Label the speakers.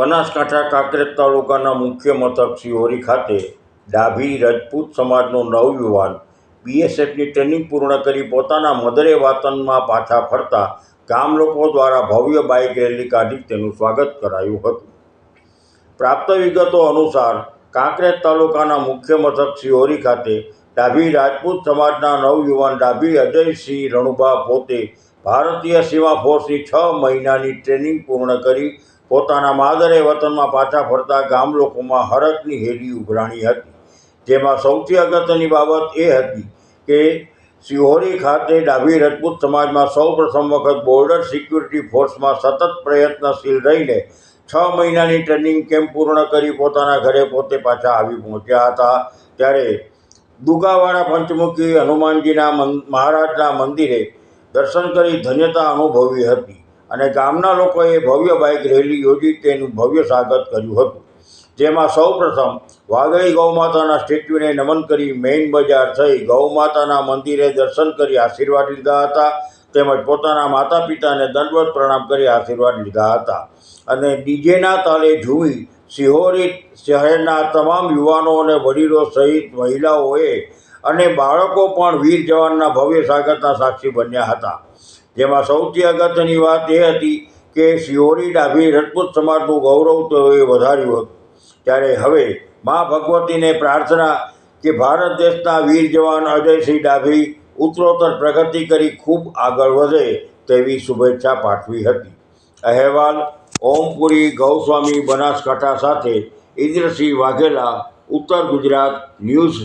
Speaker 1: બનાસકાંઠા કાંકરેજ તાલુકાના મુખ્ય મથક શિહોરી ખાતે ડાભી રજપૂત સમાજનો નવયુવાન બીએસએફની ટ્રેનિંગ પૂર્ણ કરી પોતાના મધરે વાતનમાં પાછા ફરતા ગામ લોકો દ્વારા ભવ્ય બાઇક રેલી કાઢી તેનું સ્વાગત કરાયું હતું. પ્રાપ્ત વિગતો અનુસાર કાંકરેજ તાલુકાના મુખ્ય મથક શિહોરી ખાતે ડાભી રાજપૂત સમાજના નવયુવાન ડાભી અજયસિંહ રણુભા પોતે ભારતીય સીમા ફોર્સની છ મહિનાની ટ્રેનિંગ પૂર્ણ કરી પોતાના માદરે વતનમાં પાછા ફરતા ગામ લોકોમાં હરકની હેલી ઉઘરાણી હતી. જેમાં સૌથી અગત્યની બાબત એ હતી કે શિહોરી ખાતે ડાભી રજપૂત સમાજમાં સૌ પ્રથમ વખત બોર્ડર સિક્યુરિટી ફોર્સમાં સતત પ્રયત્નશીલ રહીને છ મહિનાની ટ્રેનિંગ કેમ્પ પૂર્ણ કરી પોતાના ઘરે પોતે પાછા આવી પહોંચ્યા હતા. ત્યારે દુગાવાડા પંચમુખી હનુમાનજીના મહારાજના મંદિરે દર્શન કરી ધન્યતા અનુભવી હતી. અને ગામના લોકોએ ભવ્ય બાઇક રેલી યોજી તેનું ભવ્ય સ્વાગત કર્યું હતું. જેમાં સૌપ્રથમ વાઘઈ ગૌમાતાના સ્ટેચ્યુને નમન કરી મેઇન બજાર થઈ ગૌમાતાના મંદિરે દર્શન કરી આશીર્વાદ લીધા હતા. તેમજ પોતાના માતા પિતાને દંડવત પ્રણામ કરી આશીર્વાદ લીધા હતા. અને ડીજેના તાલે ઝૂમી સિહોરી શહેરના તમામ યુવાનો અને વડીલો સહિત મહિલાઓએ અને બાળકો પણ વીર જવાનના ભવ્ય સ્વાગતના સાક્ષી બન્યા હતા. જેમાં સૌથી અગત્યની વાત એ હતી કે શિહોરી ડાભી રજપૂત સમાજનું ગૌરવ તેઓએ વધાર્યું હતું. ત્યારે હવે મા ભગવતીને પ્રાર્થના કે ભારત દેશના વીર જવાન અજયસિંહ ડાભી ઉત્તરોત્તર પ્રગતિ કરી ખૂબ આગળ વધે તેવી શુભેચ્છા પાઠવી હતી. અહેવાલ, ઓમપુરી, ગૌસ્વામી, બનાસકાંઠા સાથે ઇન્દ્રસિંહ વાઘેલા, ઉત્તર ગુજરાત ન્યૂઝ